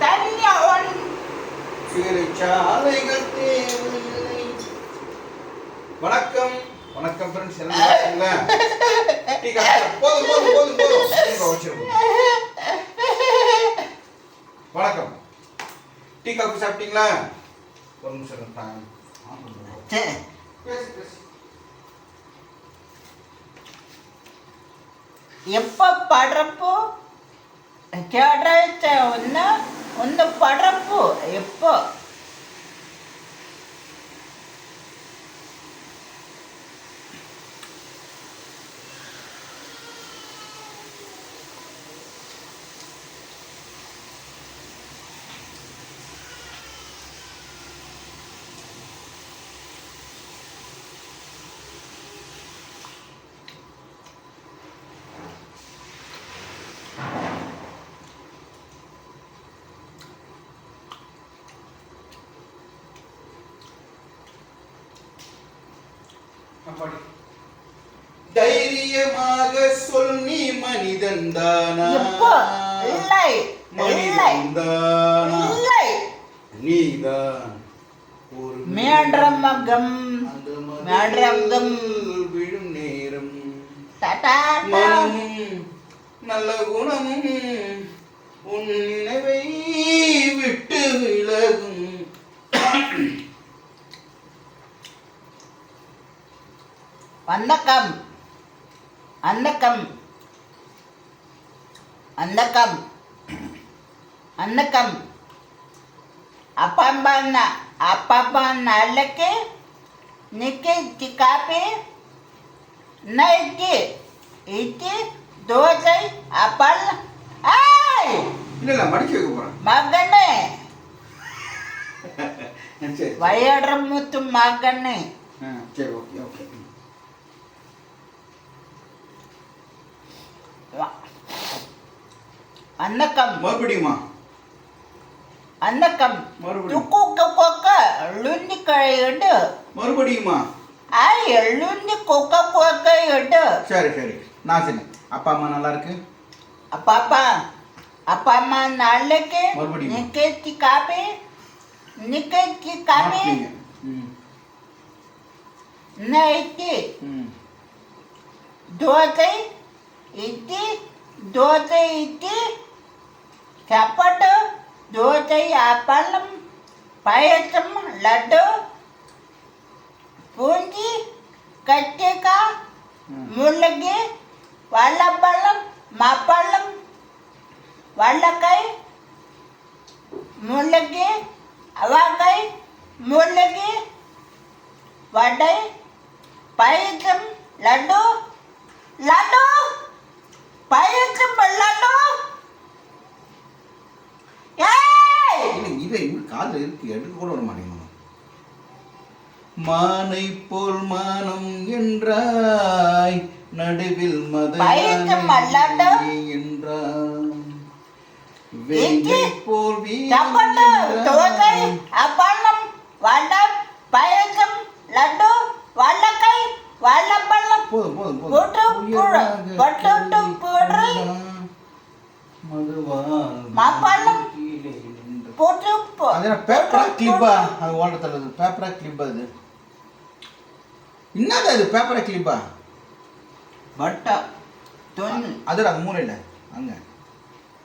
தனியவன் சிறைச்சாலைகள் தேவையில்லை வணக்கம் வணக்கம் ஃப்ரெண்ட்ஸ் என்ன இருக்கீங்களா? டீ காஃபி போதும் போதும் போதும் போதும். இங்க வச்சிருக்கோம் வணக்கம். டீ காஃபி சாப்பிட்டீங்களா? ஒரு நிமிஷம். சரி. பேசு பேசு. எப்போ படுறப்போ கேட்ட ஒன்று ஒன்று படுறப்போ எப்போ? தைரியமாக சொல் நீ மனிதன் தானா? மனிதன் தானா? இல்லை. நீதான் ஒரு மேடரங்கம். மதில் விழும் நேரம். டாடா மனமும் நல்ல குணமும் உன் நினைவை விட்டு விலகும். அன்னக்கம் அன்னக்கம் அன்னக்கம் அன்னக்கம் అప్పమ్మన్న అప్పమ్మన్న అల్లకి నీకు ఇచ్చి కాపీ నా ఇచ్చి ఇచ్చి దోసై అప్పల్ మగ్గన్నే వయ్యాడ్రమ్ముతు మగ్గన్నే సరే ఓకే ఓకే அன்னக்கம். மறுபடியுமா? அன்னக்கம். துக்கு கொக்க லுந்தி கழையுண்டு. மறுபடியுமா? ஐ லுந்தி கொக்க கொக்கையுண்டு சரி சரி. நான் சொன்னேன். அப்பா அம்மா நல்லா இருக்கு? அப்பா அப்பா. அப்பா அம்மா நாளைக்கு மறுபடியும்? நிக்கேத்தி காபி நிக்கேத்தி காபி நைட்டி தோசை இட்டி தோசை இட்டி చప్పట్టు దోసై అప్పలం పాయసం లడ్డు పూంచి కచ్చిక ముల్లగి వల్లపళ్ళం మప్పళ్ళం వల్లకాయ ముల్లగి అవాకాయ ముల్లగి వడ్డై పాయసం లడ్డు లడ్డు! காதில் இருக்கு எடுக்க கூட விட மானை போல் மானம் என்றாய் நடுவில் மத என்றார் வெங்கை லட்டு வல்லக்கை வல்லப்பள்ளம் போட்டு அது பேப்பரா அது ஓட்டத்தில் அது பேப்பரா கிளிப்பா அது என்னது அது பேப்பரா கிளிப்பா? பட்டா தொண்ணு அது அது அங்கே.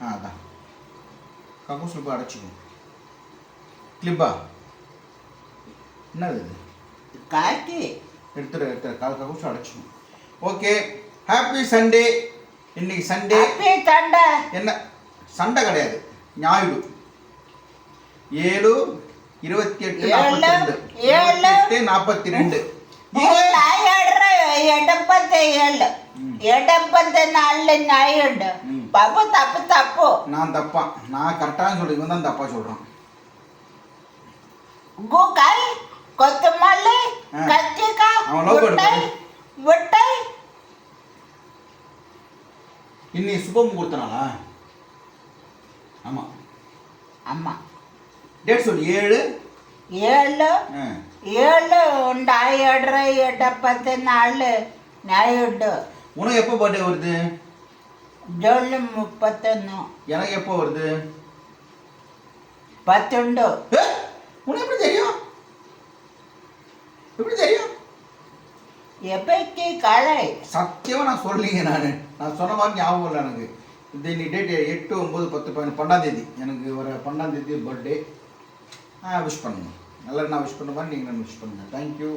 ஆ அதான். கக்கூஸ் கிளிப்பா? என்னது இது? காக்கி. எடுத்துரு எடுத்துரு. கக்கூஸ் அடைச்சிக்கும் ஓகே. ஹாப்பி சண்டே இன்னைக்கு சண்டே என்ன? சண்டை கிடையாது. ஞாயிறு. ஏழு இருபத்தி எட்டு நாற்பத்தி ரெண்டு நாற்பத்தி ரெண்டு എടപ്പത്തെ ഏഴ് എടപ്പത്തെ നാലില് ന്യായുണ്ട് പാപ്പ തപ്പ് തപ്പോ ഞാൻ തപ്പാ ഞാൻ കറക്റ്റാണ് ചൊല്ലു ഇവൻ തന്നെ തപ്പാ ചൊല്ലും ഗുക്കൈ കൊത്തുമല്ലി കത്തിക്ക വിട്ടൈ വിട്ടൈ இன்னி சுபம் கொடுத்தனாலா ஆமா ஆமா டேட் சொல்லு ஏழு ఏళ్ళు ஆ. ఏళ్ళు ఉండాయడ్ర ఎడపతి నాళ్ళు నాయుడు உனக்கு எப்போ பர்த்டே வருது జోళ్ళు ముప్పత్తొన్ను எனக்கு எப்போ வருது పత్తుండు ஏ, உனக்கு எப்படி தெரியும் எப்படி தெரியும் ఎప్పటికి కాళై சத்தியமா நான் சொல்லீங்க நான் நான் சொன்ன மாதிரி ஞாபகம் இல்லை எனக்கு இந்த இன்னைக்கு டேட் எட்டு ஒம்பது பத்து பதினொன்று பன்னெண்டாம் தேதி எனக்கு ஒரு பன்னெண்டாம் தேதி பர்த்டே ஆ விஷ் பண்ணுங்க. நல்லா நான் விஷ் பண்ண மாதிரி நீங்கள் விஷ் பண்ணுங்கள் தேங்க்யூ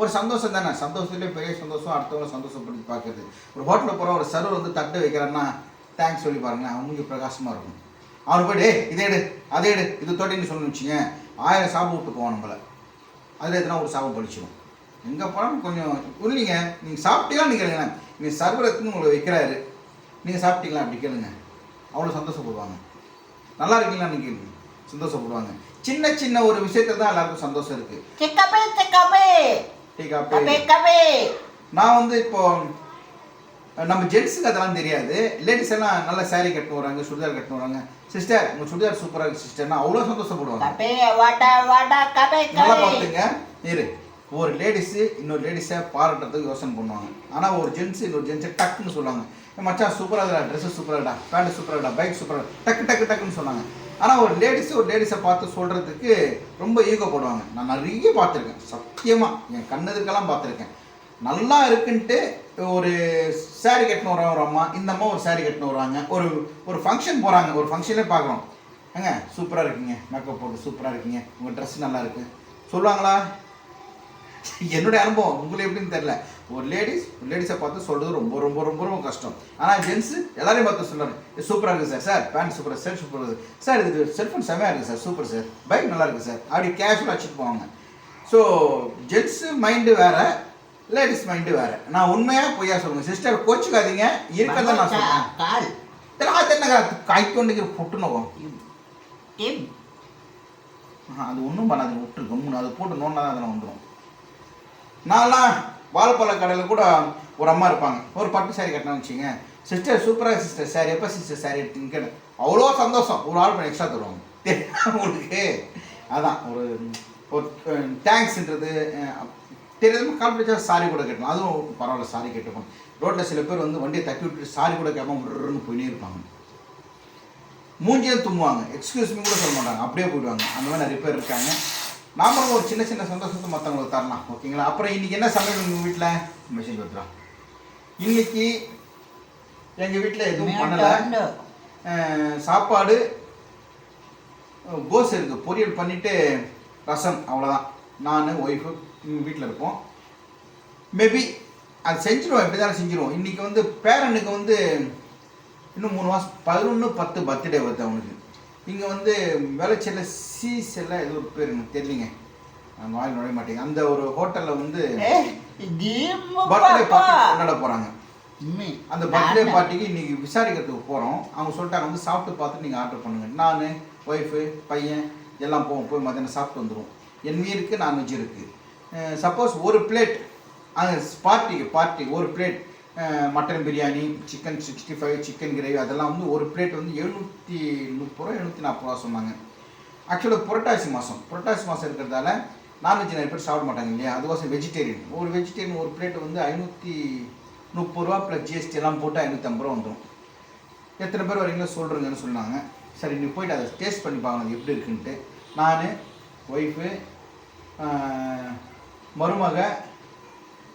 ஒரு சந்தோஷம் தானே? சந்தோஷத்துலேயே பெரிய சந்தோஷம் அடுத்தவங்களை சந்தோஷப்படுத்தி பார்க்குறது. ஒரு ஹோட்டலில் போகிற ஒரு சர்வர் வந்து தட்டு வைக்கிறான்னா தேங்க்ஸ் சொல்லி பாருங்களேன் அவங்களுக்கு பிரகாசமாக இருக்கும். அவனுக்கு போய்ட்டு "ஏய், இதை எடு அதை எடு இது தொட்டின்னு சொல்லி வச்சுங்க ஆயிரம் சாப்பிட்டு விட்டு போவான் நம்மளை. அதில் எதுனா ஒரு சாபம் படிச்சிடும் எங்கே போனாலும் கொஞ்சம் இல்லைங்க நீங்கள் சாப்பிட்டீங்களா நீங்கள் கேளுங்க நீங்கள் சர்வரத்துன்னு உங்களை வைக்கிறாரு. நீங்கள் சாப்பிட்டீங்களா? அப்படி கேளுங்க. அவ்வளோ சந்தோஷப்படுவாங்க. நல்லா இருக்கீங்களான்னு கேளுங்க. சந்தோஷப்படுவாங்க சின்ன சின்ன ஒரு விஷயத்துல தான் எல்லாருக்கும் சந்தோஷம் இருக்கு. சிக்கபே சிக்கபே சிக்கபே கபே. நான் வந்து இப்போ நம்ம ஜென்ஸுக்கு அதெல்லாம் தெரியாது. லேடிஸ் எல்லாம் நல்ல சாரி கட்டு வராங்க சுடிதார் கட்டு வராங்க. சிஸ்டர் உங்க சுடிதார் சூப்பரா இருக்கு சிஸ்டர் நான் அவ்வளவு சந்தோஷப்படுவாங்க நல்லா பார்த்துங்க. இரு. ஒரு லேடிஸு இன்னொரு லேடிஸை பாராட்டுறதுக்கு யோசனை பண்ணுவாங்க. ஆனால் ஒரு ஜென்ஸ் இன்னொரு ஜென்ஸை டக்குன்னு சொல்லுவாங்க. மச்சான் சூப்பராக இருக்கா ட்ரெஸ்ஸு சூப்பராகடா பேண்ட் சூப்பராகடா பைக் சூப்பராக டக்கு டக்கு டக்குன்னு சொன்னாங்க. ஆனால் ஒரு லேடிஸ் ஒரு லேடிஸை பார்த்து சொல்கிறதுக்கு ரொம்ப ஈகோ போடுவாங்க. நான் நிறைய பார்த்துருக்கேன். சத்தியமாக என் கண்ணதுக்கெல்லாம் பார்த்துருக்கேன். நல்லா இருக்குன்ட்டு ஒரு சாரி கட்டின வர ஒரு அம்மா இந்த அம்மா ஒரு சாரி கட்டினு வருவாங்க ஒரு ஒரு ஃபங்க்ஷன் போகிறாங்க ஒரு ஃபங்க்ஷனே பார்க்குறோம். ஏங்க சூப்பராக இருக்கீங்க. மேக்கப் போட்டு சூப்பராக இருக்கீங்க. உங்கள் ட்ரெஸ் நல்லா இருக்குது சொல்லுவாங்களா? என்னுடைய அனுபவம் உங்களுக்கு எப்படின்னு தெரில ஒரு லேடிஸ் ஒரு லேடிஸை பார்த்து சொல்கிறது ரொம்ப ரொம்ப ரொம்ப ரொம்ப கஷ்டம். ஆனால் ஜென்ஸு எல்லாரையும் பார்த்து சொல்கிறாங்க சூப்பராக இருக்குது சார் சார் பேண்ட் சூப்பராக சார் சூப்பராக இருக்குது சார் இது செல்ஃபோன் செம்மையாக இருக்குது சார் சூப்பர் சார் பைக் நல்லா இருக்குது சார் அப்படி கேஷுவலாக வச்சுட்டு போவாங்க. ஸோ ஜென்ஸு மைண்டு வேறு லேடிஸ் மைண்டு வேறு. நான் உண்மையாக பொய்யா சொல்லுங்கள் சிஸ்டர் கோச்சுக்காதீங்க. இருக்கிறத நான் சொல்கிறேன் கால். என்ன காய்க்கொண்டிருக்கிற புட்டுனோம் அது ஒன்றும் பண்ணாது விட்டுருக்கோம் அது போட்டு நோண்டாதான் அதில் வந்துடும் நான்லாம் வாழைப்பழ கடையில் கூட ஒரு அம்மா இருப்பாங்க. ஒரு பட்டு சாரி கட்டினா வச்சுங்க சிஸ்டர் சூப்பராக சிஸ்டர் சாரி எப்போ சிஸ்டர் சாரி எடுத்துன்னு கேட்டு அவ்வளோ சந்தோஷம். ஒரு ஆள் பண்ணி எக்ஸ்ட்ரா தருவாங்க. உங்களுக்கு. அதான் ஒரு ஒரு தேங்க்ஸ்ன்றது தெரியாமல் கால் பிடிச்சா சாரி கூட கட்டணும். அதுவும் பரவாயில்ல சாரி கேட்டுக்கணும். ரோட்டில் சில பேர் வந்து வண்டியை தட்டி விட்டுட்டு சாரி கூட கேட்பாங்க விடுறன்னு போயினே இருப்பாங்க. மூஞ்சியே தும்முவாங்க. எக்ஸ்கியூஸ் மீ கூட சொல்ல மாட்டாங்க. அப்படியே போயிடுவாங்க. அந்த மாதிரி நிறைய பேர் இருக்காங்க. நாமளும் ஒரு சின்ன சின்ன சந்தோஷத்தை மற்றவங்களுக்கு தரலாம் ஓகேங்களா அப்புறம் இன்றைக்கி என்ன சமையல் உங்கள் வீட்டில் மெசேஜ் கொடுத்துரும் இன்றைக்கி எங்கள் வீட்டில் எதுவும் பண்ணலை. சாப்பாடு கோஸ் இருக்குது பொரியல் பண்ணிவிட்டு ரசம் அவ்வளோதான் நான் ஒய்ஃபு எங்கள் வீட்டில் இருப்போம். மேபி அது செஞ்சுருவோம் எப்படி தானே செஞ்சுருவோம். இன்றைக்கி வந்து பேரனுக்கு வந்து இன்னும் மூணு மாதம் பதினொன்று பத்து பர்த்டே வருது அவனுக்கு. இங்கே வந்து வேலைச்சேரில் சி செல்ல ஏதோ ஒரு பேர் எனக்கு தெரியலீங்க. நாங்கள் வாயில் நுழைய மாட்டேங்க. அந்த ஒரு ஹோட்டலில் வந்து பர்த்டே பார்ட்டி கொண்டாட போகிறாங்க அந்த பர்த்டே பார்ட்டிக்கு இன்றைக்கி விசாரிக்கிறதுக்கு போகிறோம் அவங்க சொல்லிட்டாங்க வந்து சாப்பிட்டு பார்த்துட்டு நீங்கள் ஆர்டர் பண்ணுங்கள் நான் ஒய்ஃபு பையன் எல்லாம் போவோம். போய் மத்தியானம் சாப்பிட்டு வந்துடுவோம் என் இருக்குது நான்வெஜ் இருக்குது சப்போஸ் ஒரு பிளேட் அந்த பார்ட்டிக்கு பார்ட்டி ஒரு plate mutton biryani chicken sixty five chicken gravy அதெல்லாம் வந்து ஒரு பிளேட் வந்து எழுநூற்றி முப்பது ரூபா எழுநூற்றி நாற்பது ரூபா சொன்னாங்க. ஆக்சுவலாக புரட்டாசி மாதம் புரட்டாசி மாதம் இருக்கிறதால நான்வெஜ் நிறைய பேர் சாப்பிட மாட்டாங்க இல்லையா? அதுவாசம் வெஜிடேரியன் ஒரு வெஜிடேரியன் ஒரு பிளேட் வந்து ஐநூற்றி முப்பது ரூபா ப்ளஸ் ஜிஎஸ்டி எல்லாம் போட்டு ஐநூற்றம்பது ரூபா வந்துடும் எத்தனை பேர் வரீங்களோ சொல்கிறீங்கன்னு சொன்னாங்க. சரி நீ போயிட்டு அதை டேஸ்ட் பண்ணி பார்க்கணும் அது எப்படி இருக்குன்ட்டு. நான் ஒய்ஃபு மருமக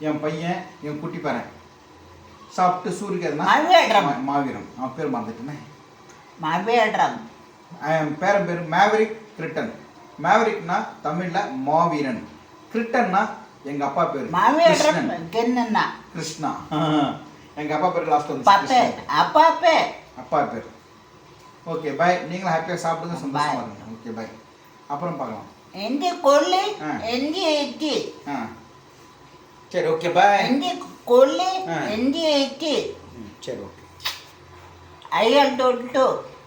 என் பையன் என் குட்டி பேரன். சாப்பிட்டு சூரியன் மாவீரம் மாவீரம் அவன் பேர் மறந்துட்டுமே மாவீரம் என் பேரன் பேர் மேவரிக் கிரிட்டன் மேவரிக்னா தமிழில் மாவீரன். கிரிட்டன்னா எங்கள் அப்பா பேர் மாவீரம் கிருஷ்ணா கிருஷ்ணா. எங்கள் அப்பா பேர் லாஸ்ட் வந்து அப்பா பேர் அப்பா பேர். ஓகே பாய் நீங்களும் ஹாப்பியாக சாப்பிடுங்க சந்தோஷமா இருங்க. ஓகே பாய் அப்புறம் பார்க்கலாம். எங்கே எந்த கொள்ளு எந்த சரி ஓகே பாய் எங்கே கொள்ளு நெஞ்சி வச்சு சரி ஓகே ஐ அண்ட் டோன்ட்